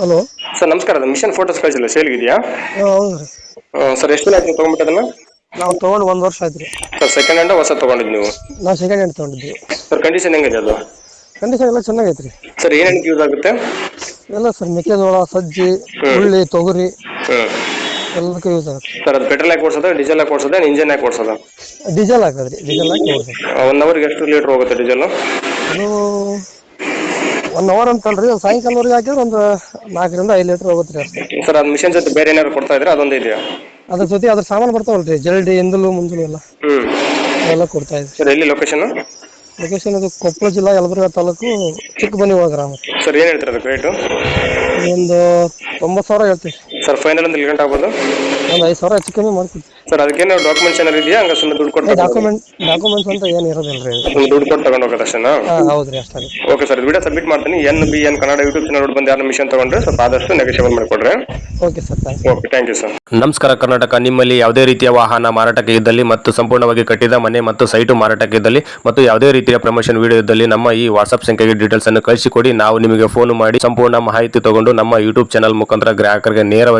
Hello sir ನಮಸ್ಕಾರ. ಅದು mission photos ಕಳಿಸಿಲ್ಲ. ಸೇಲ್ಗಿದೆಯಾ ಇದೆಯಾ ಹೌದು ರೀ. ಸರ್ ಎಷ್ಟು ದಿನ ಆಯ್ತು ತೊಗೊಂಬಿಟ್ಟು ಅದನ್ನು? ನಾವು ತೊಗೊಂಡು ಒಂದು ವರ್ಷ ಆಯ್ತು ರೀ. ಸರ್ ಸೆಕೆಂಡ್ ಹ್ಯಾಂಡ್ ಹೊಸ ತೊಗೊಂಡಿದ್ದು ನೀವು? ನಾವು ಸೆಕೆಂಡ್ ಹ್ಯಾಂಡ್ ತೊಗೊಂಡಿದ್ವಿ. ಸರ್ ಕಂಡೀಷನ್ ಹೆಂಗಿದೆ ಅದು? ಕಂಡೀಷನ್ ಎಲ್ಲ ಚೆನ್ನಾಗೈತೆ ರೀ. ಸರ್ ಏನೇನು ಯೂಸ್ ಆಗುತ್ತೆ? ಎಲ್ಲ ಸರ್ ಮೆಕ್ಕೆಜೋಳ ಸಜ್ಜಿ ಹುಳ್ಳಿ ತೊಗರಿ. ಎಲ್ಲದಕ್ಕೂ ಯೂಸ್ ಆಗುತ್ತೆ. ಸರ್ ಅದು ಪೆಟ್ರೋಲ್ ಹಾಕಿ ಓಡಿಸೋದು ಡೀಸೆಲ್ ಹಾಕಿ ಓಡಿಸೋದು ಇಂಜನ್ ಹಾಕಿ ಕೊಡ್ಸೋದ ಡೀಸೆಲ್ ಹಾಕೋದು ರೀ. ಡೀಸೆಲ್ ಹಾಕಿ ಓಡಿಸೋದು. ಒನ್ ಅವರ್ಗೆ ಎಷ್ಟು ಲೀಟರ್ ಹೋಗುತ್ತೆ ಡೀಸೆಲ್ ಅದು ಒನ್ ಅವರ್ ಅಂತಲ್ರಿ ಸಾಯಂಕಾಲವರೆಗೆ ಹಾಕಿದ್ರೆ ಒಂದು ನಾಲ್ಕರಿಂದ ಐದು ಲೀಟರ್ ಹೋಗುತ್ತೆ ರೀ ಅಷ್ಟೇ. ಸರ್ ಅದು ಮಿಷನ್ ಜೊತೆ ಬೇರೆ ಏನಾದ್ರು ಕೊಡ್ತಾ ಇದ್ರೆ ಅದೊಂದು ಇದೆಯಾ? ಅದ್ರ ಜೊತೆ ಅದ್ರ ಸಾಮಾನು ಬರ್ತಾವಲ್ರಿ ಜಲ್ಡಿ ಎಂದಲು ಮುಂದಲು ಎಲ್ಲ. ಹ್ಮ್. ಅವೆಲ್ಲ ಕೊಡ್ತಾ ಇದ್ವಿ. ಸರ್ ಎಲ್ಲಿ ಲೊಕೇಶನ್ ಲೊಕೇಶನ್ ಅದು ಕೊಪ್ಪಳ ಜಿಲ್ಲಾ ಯಲಬುರ್ಗಾ ತಾಲೂಕು ಚಿಕ್ಕಬನ್ನಿವಾಳ ಗ್ರಾಮ. ಸರ್ ಏನು ಹೇಳ್ತಾರೆ ಅದಕ್ಕೆ ರೇಟು ಒಂದು ತೊಂಬತ್ತು ಸಾವಿರ ಹೇಳ್ತೀವಿ. ಸರ್ ಫೈನಲ್ ಒಂದು ಗಂಟೆ ಆಗ್ಬೋದು? ಒಂದು ಐದು ಸಾವಿರ ಹೆಚ್ಚು ಕಮ್ಮಿ ಮಾಡ್ಕೊಡ್ತೀವಿ ಸರ್ ಅದಕ್ಕೇನು ಡಾಕ್ಯುಮೆಂಟ್ಸ್ ಏನಾರು ಇದೆಯಾ? ಹಂಗ ಸುಮ್ಮನೆ ದುಡ್ಡು ಕೊಟ್ಟು ಡಾಕ್ಯುಮೆಂಟ್ ಡಾಕ್ಯುಮೆಂಟ್ಸ್ ಅಂತ ಏನು ಇರೋದಿಲ್ಲ ರೀ. ಸುಮ್ಮನೆ ದುಡ್ಡು ಕೊಟ್ಟು ತಗೊಂಡು ಹೋಗೋದು ಅಷ್ಟೇನಾ? ಹಾಂ ಹೌದು ರೀ. ಅಷ್ಟಾಗುತ್ತೆ ಓಕೆ ಸರ್ ವಿಡಿಯೋ ಸಬ್ಮಿಟ್ ಮಾಡ್ತೀನಿ. N B N Kannada YouTube channel ಬಂದು ಯಾರು ಮಿಷನ್ ತಗೊಂಡ್ರೆ ಸ್ವಲ್ಪ ಆದಷ್ಟು negotiable ಮಾಡಿಕೊಡ್ರೆ. Okay sir okay thank you sir ನಮಸ್ಕಾರ ಕರ್ನಾಟಕ. ನಿಮ್ಮಲ್ಲಿ ಯಾವುದೇ ರೀತಿಯ ವಾಹನ ಮಾರಾಟಕ್ಕೆ ಇದ್ದಲ್ಲಿ ಮತ್ತು ಸಂಪೂರ್ಣವಾಗಿ ಕಟ್ಟಿದ ಮನೆ ಮತ್ತು ಸೈಟು ಮಾರಾಟಕ್ಕೆ ಇದ್ದಲ್ಲಿ ಮತ್ತು ಯಾವುದೇ ರೀತಿಯ ಪ್ರಮೋಷನ್ ವಿಡಿಯೋ ಇದ್ದಲ್ಲಿ ನಮ್ಮ ಈ ವಾಟ್ಸ್ಆಪ್ ಸಂಖ್ಯೆಗೆ ಡೀಟೇಲ್ಸ್ ಅನ್ನು ಕಳಿಸಿಕೊಡಿ. ನಾವು ನಿಮಗೆ ಫೋನ್ ಮಾಡಿ ಸಂಪೂರ್ಣ ಮಾಹಿತಿ ತಗೊಂಡು ನಮ್ಮ ಯೂಟ್ಯೂಬ್ ಚಾನಲ್ ಮುಖಾಂತರ ಗ್ರಾಹಕರಿಗೆ ನೇರವಾಗಿ